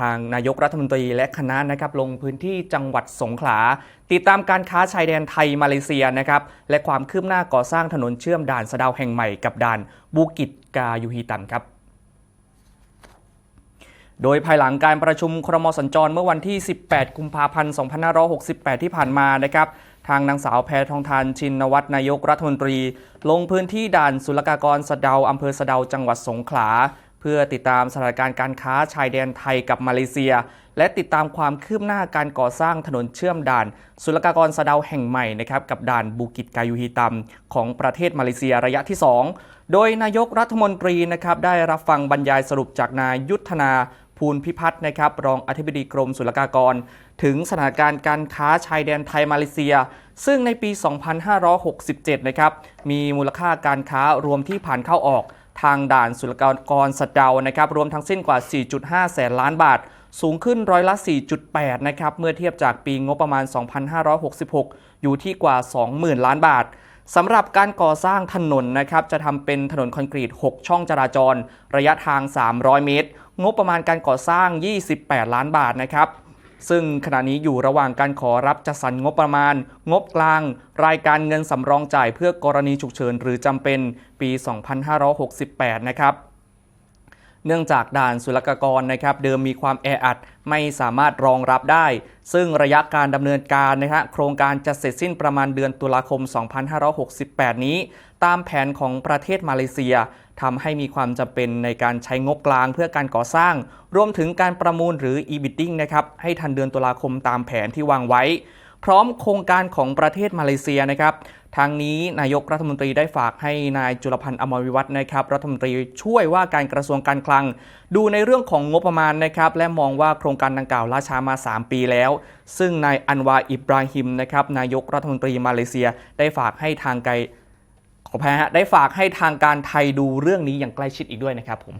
ทางนายกรัฐมนตรีและคณะนะครับลงพื้นที่จังหวัดสงขลา ติดตามการค้าชายแดนไทยมาเลเซียนะครับและความคืบหน้าก่อสร้างถนนเชื่อมด่านสะเดาวแห่งใหม่กับด่านบูกิตกายูฮีตันครับโดยภายหลังการประชุมครมสัญจรเมื่อวันที่ 18 กุมภาพันธ์ 2568 ที่ผ่านมานะครับ ทางนางสาวแพทองทานชินวัตรนายกรัฐมนตรี ลงพื้นที่ด่านศุลกากรสะเดาอำเภอสะเดาจังหวัดสงขลา พื่อติดตามสถานการณ์การค้าชายแดนไทยกับมาเลเซีย และติดตามความคืบหน้าการก่อสร้างถนนเชื่อมด่าน ศุลกากรสะเดาแห่งใหม่นะครับกับด่านบูกิตกายูฮีตัมของประเทศมาเลเซียระยะที่ 2 โดยนายกรัฐมนตรีนะครับได้รับฟังบรรยายสรุปจากนายยุทธนาภูลพิพัฒน์นะครับรองอธิบดีกรมศุลกากร ถึงสถานการณ์การค้าชายแดนไทยมาเลเซีย ซึ่งในปี 2567 นะครับมีมูลค่าการค้ารวมที่ผ่านเข้าออก ทางด่านศุลกากรสะเดานะครับรวมทั้งสิ้นกว่า 4.5 แสนล้านบาท สูงขึ้นร้อยละ 4.8 นะครับเมื่อเทียบจากปีงบประมาณ 2566 อยู่ที่กว่า 20,000 ล้านบาทสำหรับการก่อสร้างถนนนะครับจะทำเป็นถนนคอนกรีต 6 ช่องจราจร ระยะทาง 300 เมตร งบประมาณการก่อสร้าง 28 ล้านบาทนะครับ ซึ่งขณะนี้อยู่ระหว่างการขอรับจัดสรรงบประมาณ งบกลาง รายการเงินสำรองจ่ายเพื่อกรณีฉุกเฉินหรือจำเป็นปี 2568 นะครับ เนื่องจากด่านศุลกากรนะครับเดิมมีความแออัดไม่สามารถรองรับได้ ซึ่งระยะการดำเนินการนะฮะโครงการจะเสร็จสิ้นประมาณเดือนตุลาคม 2568 นี้ ตามแผนของประเทศมาเลเซียทำให้มีความจำเป็นในการใช้งบกลางเพื่อการก่อสร้าง รวมถึงการประมูลหรือ e-bidding นะครับให้ทันเดือนตุลาคมตามแผนที่วางไว้ พร้อมโครงการของประเทศมาเลเซียนะครับทางนี้นายกรัฐมนตรีได้ฝากให้นายจุลพันธ์อมรวิวัฒน์นะครับรัฐมนตรีช่วยว่าการกระทรวงการคลัง ดูในเรื่องของงบประมาณนะครับและมองว่าโครงการดังกล่าวล่าช้ามา 3 ปีแล้ว ซึ่งนายอันวาอิบราฮิมนะครับนายกรัฐมนตรีมาเลเซียได้ฝากให้ทางไกลขออภัยฮะได้ฝากให้ทางการไทยดูเรื่องนี้อย่างใกล้ชิดอีกด้วยนะครับผม